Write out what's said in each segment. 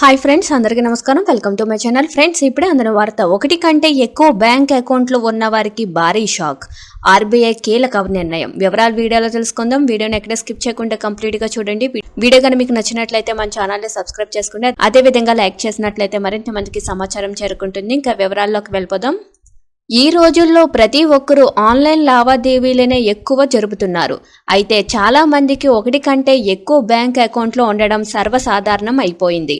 Hi friends అందరికీ నమస్కారం. Welcome to my channel friends ఇప్పుడే అందరి వార్త ఒకటి కంటే ఎక్కువ బ్యాంక్ అకౌంట్లు ఉన్న వారికి భారీ షాక్. ఆర్బీఐ కీలక నిర్ణయం. వివరాలు వీడియోలో తెలుసుకుందాం. వీడియోని ఎక్కడ స్కిప్ చేయకుండా కంప్లీట్గా చూడండి. వీడియో కనుక మీకు నచ్చినట్లయితే మన ఛానల్ని సబ్స్క్రైబ్ చేసుకుంటే అదే విధంగా లైక్ చేసినట్లయితే మరింత మందికి సమాచారం చేరుకుంటుంది. ఇంకా వివరాల్లోకి వెళ్ళిపోదాం. ఈ రోజుల్లో ప్రతి ఒక్కరూ ఆన్లైన్ లావాదేవీలనే ఎక్కువ జరుపుతున్నారు. అయితే చాలా మందికి ఒకటి కంటే ఎక్కువ బ్యాంక్ అకౌంట్లు ఉండడం సర్వసాధారణం అయిపోయింది.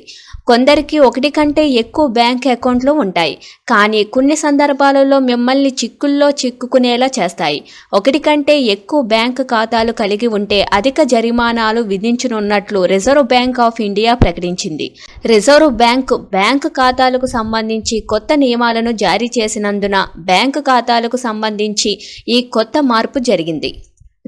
కొందరికి ఒకటి కంటే ఎక్కువ బ్యాంక్ అకౌంట్లు ఉంటాయి. కానీ కొన్ని సందర్భాలలో మిమ్మల్ని చిక్కుల్లో చిక్కుకునేలా చేస్తాయి. ఒకటి కంటే ఎక్కువ బ్యాంక్ ఖాతాలు కలిగి ఉంటే అధిక జరిమానాలు విధించనున్నట్లు రిజర్వ్ బ్యాంక్ ఆఫ్ ఇండియా ప్రకటించింది. రిజర్వ్ బ్యాంక్ బ్యాంక్ ఖాతాలకు సంబంధించి కొత్త నియమాలను జారీ చేసినందున బ్యాంకు ఖాతాలకు సంబంధించి ఈ కొత్త మార్పు జరిగింది.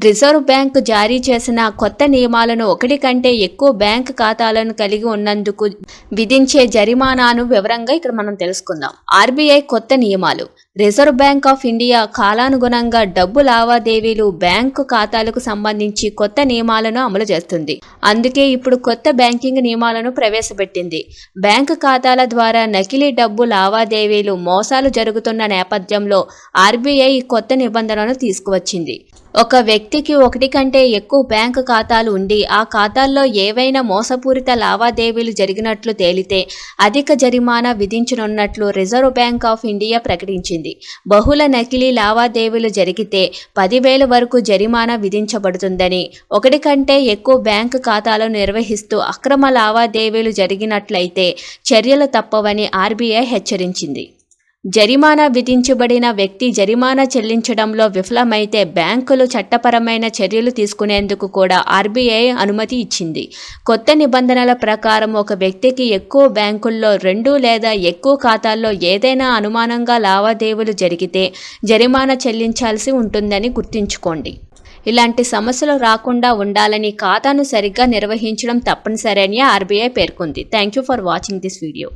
రిజర్వ్ బ్యాంక్ జారీ చేసిన కొత్త నియమాలను ఒకటి కంటే ఎక్కువ బ్యాంక్ ఖాతాలను కలిగి ఉన్నందుకు విధించే జరిమానాను వివరంగా ఇక్కడ మనం తెలుసుకుందాం. ఆర్బీఐ కొత్త నియమాలు. రిజర్వ్ బ్యాంక్ ఆఫ్ ఇండియా కాలానుగుణంగా డబ్బు లావాదేవీలు బ్యాంకు ఖాతాలకు సంబంధించి కొత్త నియమాలను అమలు చేస్తుంది. అందుకే ఇప్పుడు కొత్త బ్యాంకింగ్ నియమాలను ప్రవేశపెట్టింది. బ్యాంకు ఖాతాల ద్వారా నకిలీ డబ్బు లావాదేవీలు మోసాలు జరుగుతున్న నేపథ్యంలో ఆర్బీఐ కొత్త నిబంధనలను తీసుకువచ్చింది. ఒక వ్యక్తికి ఒకటి కంటే ఎక్కువ బ్యాంకు ఖాతాలు ఉండి ఆ ఖాతాల్లో ఏవైనా మోసపూరిత లావాదేవీలు జరిగినట్లు తేలితే అధిక జరిమానా విధించనున్నట్లు రిజర్వ్ బ్యాంక్ ఆఫ్ ఇండియా ప్రకటించింది. బహుళ నకిలీ లావాదేవీలు జరిగితే పదివేల వరకు జరిమానా విధించబడుతుందని ఒకటి కంటే ఎక్కువ బ్యాంకు ఖాతాలను నిర్వహిస్తూ అక్రమ లావాదేవీలు జరిగినట్లయితే చర్యలు తప్పవని ఆర్బీఐ హెచ్చరించింది. జరిమానా విధించబడిన వ్యక్తి జరిమానా చెల్లించడంలో విఫలమైతే బ్యాంకులు చట్టపరమైన చర్యలు తీసుకునేందుకు కూడా ఆర్బీఐ అనుమతి ఇచ్చింది. కొత్త నిబంధనల ప్రకారం ఒక వ్యక్తికి ఎక్కువ బ్యాంకుల్లో రెండు లేదా ఎక్కువ ఖాతాల్లో ఏదైనా అనుమానంగా లావాదేవీలు జరిగితే జరిమానా చెల్లించాల్సి ఉంటుందని గుర్తుంచుకోండి. ఇలాంటి సమస్యలు రాకుండా ఉండాలని ఖాతాను సరిగ్గా నిర్వహించడం తప్పనిసరి అని ఆర్బీఐ పేర్కొంది. Thank you for watching this video